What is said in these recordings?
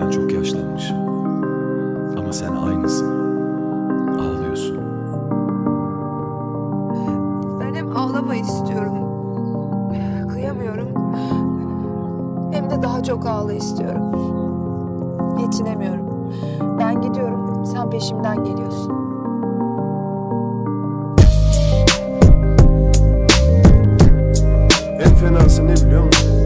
Ben çok yaşlanmışım. Ama sen aynısın. Ağlıyorsun. Ben hem ağlamayı istiyorum. Kıyamıyorum. Hem de daha çok ağla istiyorum. Geçinemiyorum. Ben gidiyorum, sen peşimden geliyorsun. En fenası ne biliyor musun?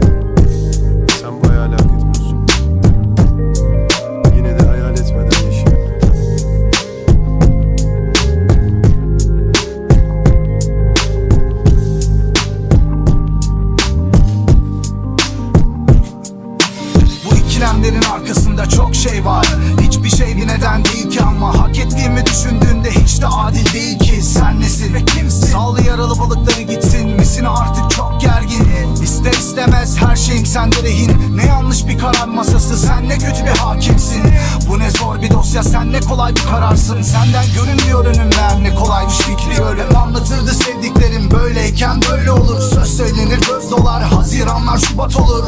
Şey var. Hiçbir şey bir neden değil ki ama Hak ettiğimi düşündüğünde hiç de adil değil ki. Sen nesin ve kimsin? Sağlı yaralı balıkları gitsin. Misin artık çok gergin? İster istemez her şeyim sende rehin. Ne yanlış bir karar masası Sen ne kötü bir hakimsin. Bu ne zor bir dosya Sen ne kolay bir kararsın. Senden görünmüyor önümden Ne kolaymış fikri ölüm Anlatırdı sevdiklerim Böyleyken böyle olur. Söz söylenir göz dolar. Haziranlar Şubat olur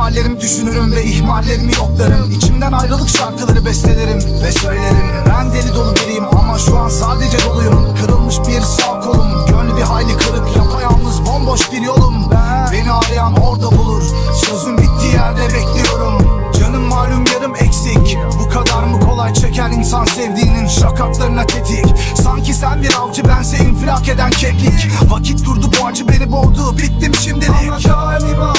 İhtimallerimi düşünürüm ve ihmallerimi yoklarım. İçimden ayrılık şarkıları bestelerim ve söylerim. Ben deli dolu biriyim ama şu an sadece doluyum. Kırılmış bir sağ kolum Gönlü bir hayli kırık. Yapayalnız bomboş bir yolum. Beni arayan orada bulur. Sözüm bittiği yerde bekliyorum. Canım malum yarım eksik. Bu kadar mı kolay çeker insan sevdiğinin şakaklarına tetik? Sanki sen bir avcı bense infilak eden keklik. Vakit durdu bu acı beni boğdu. Bittim şimdilik. Ama galiba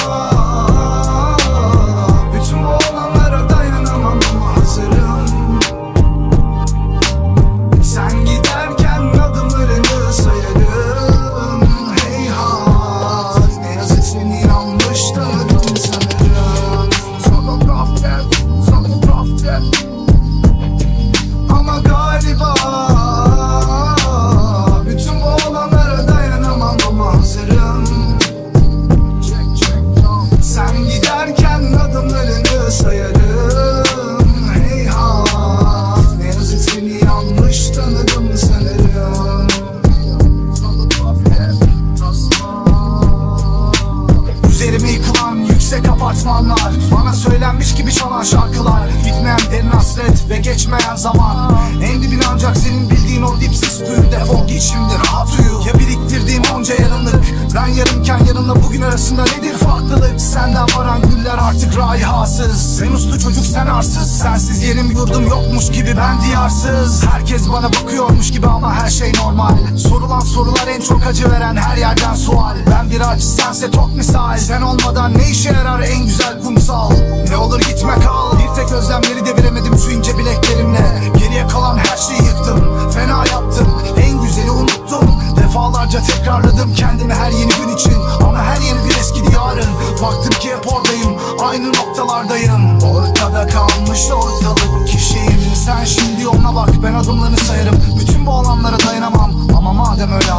çalan şarkılar Bitmeyen derin hasret ve geçmeyen zaman. En dibin ancak senin bildiğin o dipsiz kuyu Defol git şimdi rahat uyu. Ya biriktirdiğim onca yarınlık Ben yarımken yarınla bugün arasında nedir farklılık? Senden varan güller artık raihasız Sen uslu çocuk sen arsız. Sensiz yerim yurdum yokmuş gibi ben diyarsız. Herkes bana bakıyormuş gibi ama her şey normal. Sorulan sorular en çok acı veren her yerden sual. Ben bir acı sense tok misal. Sen olmadan ne işe yarar en güzel kumsal? Ne olur gitme kal. Bir tek özlemleri deviremedim şu ince bileklerimle. Geriye kalan her şeyi yıktım Fena yaptım. En güzeli unuttum. Defalarca tekrarladım kendimi her yeni gün için. Ama her yeni bir eski diyarın Baktım ki hep oradayım Aynı noktalardayım. Ortada kalmış ortalık kişiyim. Sen şimdi yoluna bak ben adımlarını sayarım. Bütün bu alanlara dayanamam. Ama madem öyle